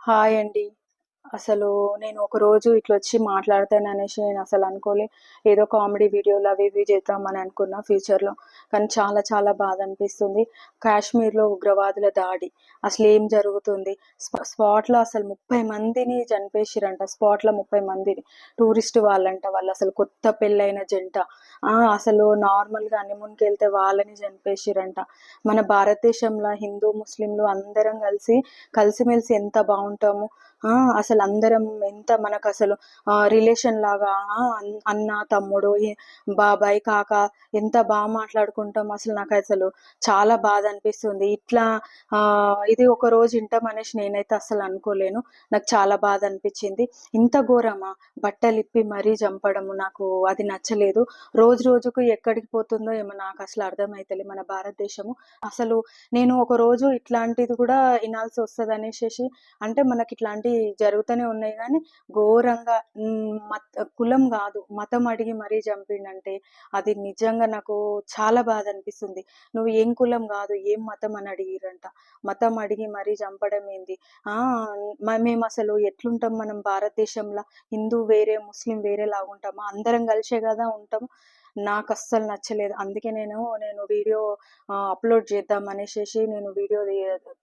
Hi అండి. అసలు నేను ఒక రోజు ఇట్లా వచ్చి మాట్లాడతాను మాట్లాడతాననేసి నేను అసలు అనుకోలే. ఏదో కామెడీ వీడియోలు అవి ఇవి చేద్దామని అనుకున్నా ఫ్యూచర్‌లో. కానీ చాలా చాలా బాధ అనిపిస్తుంది. కాశ్మీర్‌లో ఉగ్రవాదుల దాడి. అసలు ఏం జరుగుతుంది? స్పాట్‌లో అసలు 30 మందిని చనిపేసిరంట స్పాట్‌లో 30 మందిని. టూరిస్ట్ వాళ్ళంట. వాళ్ళు అసలు కొత్త పెళ్ళైన జంట. అసలు నార్మల్‌గా హనీమూన్‌కెళ్తే వాళ్ళని చనిపేసిరంట మన భారతదేశంలో హిందూ, ముస్లింలు అందరం కలిసి కలిసిమెలిసి ఎంత బాగుంటాము ఆ! అందరం ఎంత మనకు అసలు రిలేషన్ లాగా అన్న, తమ్ముడు, బాబాయ్, కాక ఎంత బాగా మాట్లాడుకుంటాం. అసలు నాకు అసలు చాలా బాధ అనిపిస్తుంది. ఇట్లా ఆహ్, ఇది ఇంటాం అనేసి నేనైతే అసలు అనుకోలేను. నాకు చాలా బాధ అనిపించింది ఇంత ఘోరమా? బట్టలిప్పి మరీ చంపడము నాకు అది నచ్చలేదు. రోజు రోజుకు ఎక్కడికి పోతుందో ఏమో నాకు అసలు అర్థమైతలే మన భారతదేశము. అసలు నేను ఒక రోజు ఇట్లాంటిది కూడా వినాల్సి వస్తుంది అనేసి అంటే మనకి ఇట్లాంటి మనకిట్లాంటియి జరుగుతూనే ఉన్నాయి కానీ ఘోరంగా మత కులం కాదు మతం అడిగి మరీ చంపిండంటే, అది నిజంగా నాకు చాలా బాధ అనిపిస్తుంది. నువ్వు ఏం కులం కాదు ఏం మతం అని అడిగిర్రంట. మతం అడిగి మరీ చంపడం ఏంది? ఆ! మ ఎట్లుంటాం మనం భారతదేశంలో హిందూ వేరే, ముస్లిం వేరే లాగుంటామా అందరం కలిసే కదా ఉంటాము నాకు అస్సలు నచ్చలేదు. అందుకే నేను, నేను వీడియో అప్‌లోడ్ చేద్దాం అనేసేసి నేను వీడియో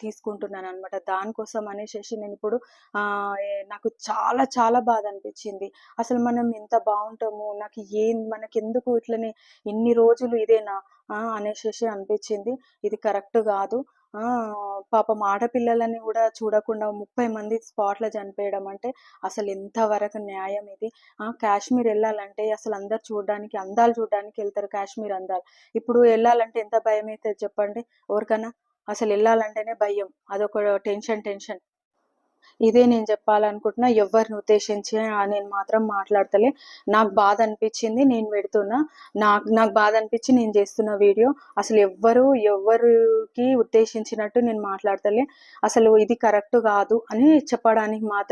తీసుకుంటున్నాను అనమాట దానికోసం అనేసేసి నేను ఇప్పుడు నాకు చాలా చాలా బాధ అనిపించింది అసలు మనం ఎంత బాగుంటాము నాకు ఏం మనకెందుకు ఇట్లనే ఇన్ని రోజులు ఇదేనా? ఆ! అనేసేసి అనిపించింది ఇది కరెక్ట్ కాదు పాపం ఆడపిల్లలని కూడా చూడకుండా 30 మంది స్పాట్‌లో చనిపోయడం అంటే అసలు ఎంతవరకు న్యాయం ఇది? కాశ్మీర్ వెళ్ళాలంటే అసలు అందరు చూడడానికి అందాలు చూడడానికి వెళ్తారు కాశ్మీర్ అందాలు. ఇప్పుడు వెళ్ళాలంటే ఎంత భయం అయితే చెప్పండి ఎవరికైనా అసలు వెళ్ళాలంటేనే భయం. అదొక టెన్షన్ టెన్షన్. ఇదే నేను చెప్పాలనుకుంటున్నా. ఎవ్వరిని ఉద్దేశించి నేను మాత్రం మాట్లాడతలే. నాకు బాధ అనిపించింది నేను పెడుతున్నా. నాకు నాకు బాధ అనిపించి నేను చేస్తున్న వీడియో. అసలు ఎవ్వరు ఎవ్వరికి ఉద్దేశించినట్టు నేను మాట్లాడతలే. అసలు ఇది కరెక్ట్ కాదు అని చెప్పడానికి మాత్రం